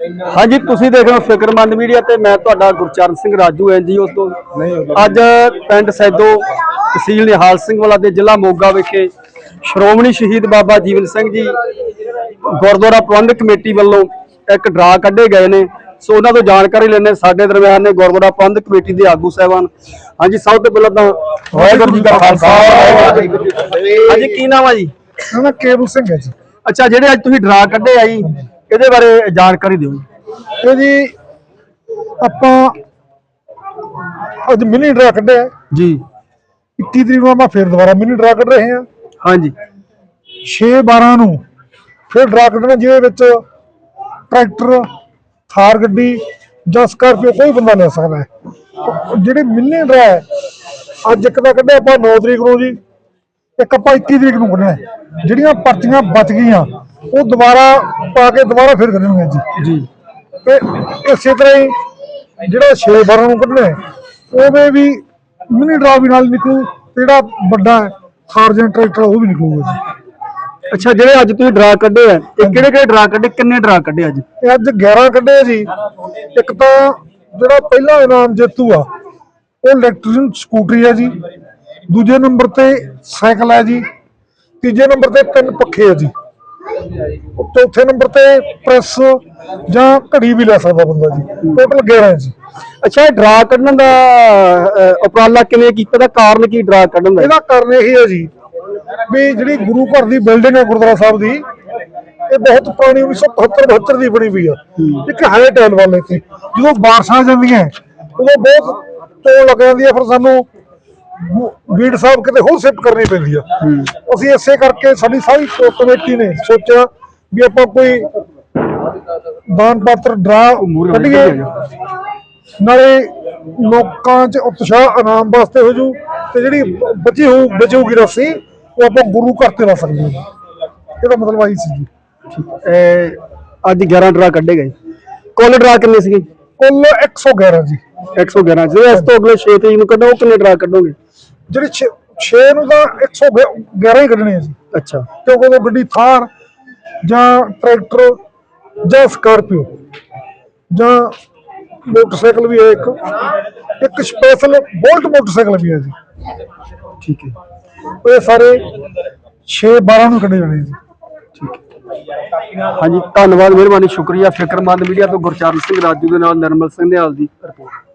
ਹਾਂਜੀ ਤੁਸੀਂ ਦੇਖ ਰਹੇ ਹੋ ਫਿਕਰਮੰਦ ਮੀਡੀਆ ਤੇ ਮੈਂ ਤੁਹਾਡਾ ਗੁਰਚਰਨ ਸਿੰਘ ਰਾਜੂ ਐਨਜੀਓ ਤੋਂ। ਅੱਜ ਪਿੰਡ ਸੈਦੋ ਤਹਿਸੀਲ ਨਿਹਾਲ ਸਿੰਘ ਵਾਲਾ ਦੇ ਜ਼ਿਲ੍ਹਾ ਮੋਗਾ ਵਿਖੇ ਸ਼੍ਰੋਮਣੀ ਸ਼ਹੀਦ ਬਾਬਾ ਜੀਵਨ ਸਿੰਘ ਜੀ ਗੁਰਦੁਆਰਾ ਪ੍ਰਬੰਧਕ ਕਮੇਟੀ ਵੱਲੋਂ ਇੱਕ ਡਰਾ ਕੱਢੇ ਗਏ ਨੇ। ਸੋ ਉਹਨਾਂ ਤੋਂ ਜਾਣਕਾਰੀ ਲੈਣੇ ਸਾਡੇ ਦਰਮਿਆਨ ਨੇ ਗੁਰਦੁਆਰਾ ਪ੍ਰਬੰਧਕ ਕਮੇਟੀ ਦੇ ਆਗੂ ਸਾਹਿਬਾਨ। ਹਾਂਜੀ ਸਭ ਤੋਂ ਪਹਿਲਾਂ ਤਾਂ ਵਾਹਿਗੁਰੂ ਜੀ ਕਾ ਖਾਲਸਾ। ਹਾਂਜੀ ਕੀ ਨਾਮ ਆ ਜੀ? ਨਾ ਕੇਬਲ ਸਿੰਘ ਹੈ ਜੀ। ਅੱਛਾ ਜਿਹੜੇ ਅੱਜ ਤੁਸੀਂ ਡਰਾ ਕੱਢੇ ਆ ਜੀ ਇਹਦੇ ਬਾਰੇ ਜਾਣਕਾਰੀ ਦਿਓ ਜੀ। ਇਹ ਜੀ ਆਪਾਂ ਅੱਜ ਮਿਨੀ ਡਰਾ ਕੱਢਿਆ। ਜੀ। 21 ਤਰੀਕ ਨੂੰ ਆਪਾਂ ਫਿਰ ਦੁਬਾਰਾ ਮਿਨੀ ਡਰਾ ਕੱਢ ਰਹੇ ਹਾਂ। ਹਾਂਜੀ। 6 12 ਨੂੰ ਫਿਰ ਡਰਾ ਕੱਢਣਾ ਜਿਹਦੇ ਵਿੱਚ ਟਰੈਕਟਰ ਥਾਰ ਗੱਡੀ ਜਾਂ ਸਕਾਰਪੀਓ ਕੋਈ ਬੰਦਾ ਲੈ ਸਕਦਾ ਹੈ। ਜਿਹੜੇ ਮਿਨੀ ਡਰਾ ਹੈ ਅੱਜ ਇੱਕ ਦਾ ਕੱਢਿਆ ਆਪਾਂ 9 ਤਰੀਕ ਨੂੰ ਜੀ। ਇੱਕ ਆਪਾਂ 21 ਤਰੀਕ ਨੂੰ ਕੱਢਣਾ। ਜਿਹੜੀਆਂ ਪਰਚੀਆਂ ਬਚ ਗਈਆਂ ਉਹ ਦੁਬਾਰਾ ਪਾ ਕੇ ਦੁਬਾਰਾ ਫਿਰ ਕੱਢਣਗੇ ਜੀ। ਜੀ। ਤੇ ਇਸੇ ਤਰ੍ਹਾਂ ਹੀ ਜਿਹੜਾ 6 12 ਨੂੰ ਕੱਢਣਾ ਹੈ, ਉਹਦੇ ਵੀ ਮਿਨੀ ਡਰਾ ਵੀ ਨਾਲ ਨਿਕਲੂ ਜਿਹੜਾ ਵੱਡਾ ਖਾਰਜਨ ਟਰੈਕਟਰ ਉਹ ਵੀ ਨਿਕਲੂਗਾ ਜੀ। ਅੱਛਾ ਜਿਹੜੇ ਅੱਜ ਤੁਸੀਂ ਡਰਾ ਕੱਢੇ ਆ ਇਹ ਕਿਹੜੇ ਕਿਹੜੇ ਡਰਾ ਕੱਢੇ ਕਿੰਨੇ ਡਰਾ ਕੱਢੇ ਅੱਜ? ਇਹ ਅੱਜ 11 ਕੱਢੇ ਆ ਜੀ। ਇੱਕ ਤਾਂ ਜਿਹੜਾ ਪਹਿਲਾ ਇਨਾਮ ਜੇਤੂ ਆ ਉਹ ਇਲੈਕਟ੍ਰਿਕ ਸਕੂਟਰੀ ਹੈ ਜੀ। ਦੂਜੇ ਨੰਬਰ ਤੇ ਸਾਈਕਲ ਹੈ ਜੀ। ਤੀਜੇ ਨੰਬਰ ਤੇ ਤਿੰਨ ਪੱਖੇ ਆ ਜੀ। ਚੌਥੇ ਨੰਬਰ ਤੇ ਪ੍ਰੈਸ ਜਾਂ ਘੜੀ ਵੀ ਲੈ ਸਕਦਾ ਬੰਦਾ ਜੀ। ਟੋਟਲ 11 ਹੈ ਜੀ ਅੱਛਾ ਇਹ ਡਰਾ ਕੱਢਣ ਦਾ ਉਪਰਾਲਾ ਕਿਵੇਂ ਕੀਤਾ? ਦਾ ਕਾਰਨ ਕੀ ਡਰਾ ਕੱਢਣ ਦਾ? ਇਹਦਾ ਕਾਰਨ ਇਹ ਹੈ ਜੀ ਵੀ ਜਿਹੜੀ ਗੁਰੂ ਘਰ ਦੀ ਬਿਲਡਿੰਗ ਹੈ ਗੁਰਦੁਆਰਾ ਸਾਹਿਬ ਦੀ ਇਹ ਬਹੁਤ ਪੁਰਾਣੀ 1973 72 ਦੀ ਬਣੀ ਹੋਈ ਆ। ਇੱਕ ਹਾਈ ਟੈਲ ਵਾਲੇ ਤੇ ਜਦੋਂ ਬਾਰਿਸ਼ਾਂ ਜਾਂਦੀਆਂ ਉਦੋਂ ਬਹੁਤ ਤੋੜ ਲੱਗ ਜਾਂਦੀ ਹੈ ਫਿਰ ਸਾਨੂੰ ਬੀੜ ਸਾਹਿਬ ਕਿਤੇ ਹੋਰ ਸ਼ਿਫਟ ਕਰਨੀ ਪੈਂਦੀ ਆ। ਅਸੀਂ ਇਸੇ ਕਰਕੇ ਸਾਡੀ ਸਾਰੀ ਕਮੇਟੀ ਨੇ ਸੋਚਿਆ ਵੀ ਆਪਾਂ ਕੋਈ ਦਾਨ ਪਾਤਰ ਡਰਾ ਕੱਢੀਏ। ਹੋ। ਨਾਲੇ ਲੋਕਾਂ 'ਚ ਉਤਸ਼ਾਹ ਇਨਾਮ ਵਾਸਤੇ ਹੋ ਜੂ ਤੇ ਜਿਹੜੀ ਬਚੀ ਹੋਊ ਬਚੂਗੀ ਰਸੀ ਉਹ ਆਪਾਂ ਗੁਰੂ ਘਰ ਤੇ ਲਾ ਸਕਦੇ ਹਾਂ। ਇਹਦਾ ਮਤਲਬ ਆਈ ਸੀ ਜੀ। ਅੱਜ 11 ਡਰਾ ਕੱਢੇ ਗਏ। ਕੁੱਲ ਡਰਾ ਕਿੰਨੇ ਸੀਗੇ? ਕੁੱਲ 111 ਜੀ। 111 ਜਿਹੜੇ ਇਸ ਤੋਂ ਅਗਲੇ 6 ਤਰੀਕ ਨੂੰ ਕੱਢੋ ਉਹ ਕਿੰਨੇ ਡਰਾ ਕੱਢੋਗੇ? ਜਿਹੜੇ 6 ਨੂੰ ਤਾਂ 111 ਹੀ ਕੱਢਣੇ ਜੀ। ਅੱਛਾ। ਕਿਉਂਕਿ ਉਹ ਗੱਡੀ ਥਾਰ ਜਾਂ ਟਰੈਕਟਰ ਜਾਂ ਸਕਾਰਪੀਓ ਜਾਂ ਮੋਟਰਸਾਈਕਲ ਵੀ ਹੈ ਇੱਕ। ਇੱਕ ਸਪੈਸ਼ਲ ਬੋਲਟ ਮੋਟਰਸਾਈਕਲ ਵੀ ਹੈ ਜੀ। ਠੀਕ ਹੈ। ਇਹ ਸਾਰੇ 6 12 ਨੂੰ ਕੱਢੇ ਜਾਣੇ ਜੀ। ਹਾਂਜੀ ਧੰਨਵਾਦ ਮਿਹਰਬਾਨੀ ਸ਼ੁਕਰੀਆ। ਫਿਕਰਮੰਦ ਮੀਡੀਆ ਤੋਂ ਗੁਰਚਰਨ ਸਿੰਘ ਰਾਜੂ ਦੇ ਨਾਲ ਨਰਮਲ ਸਿੰਘ ਨਿਹਾਲ ਦੀ ਰਿਪੋਰਟ।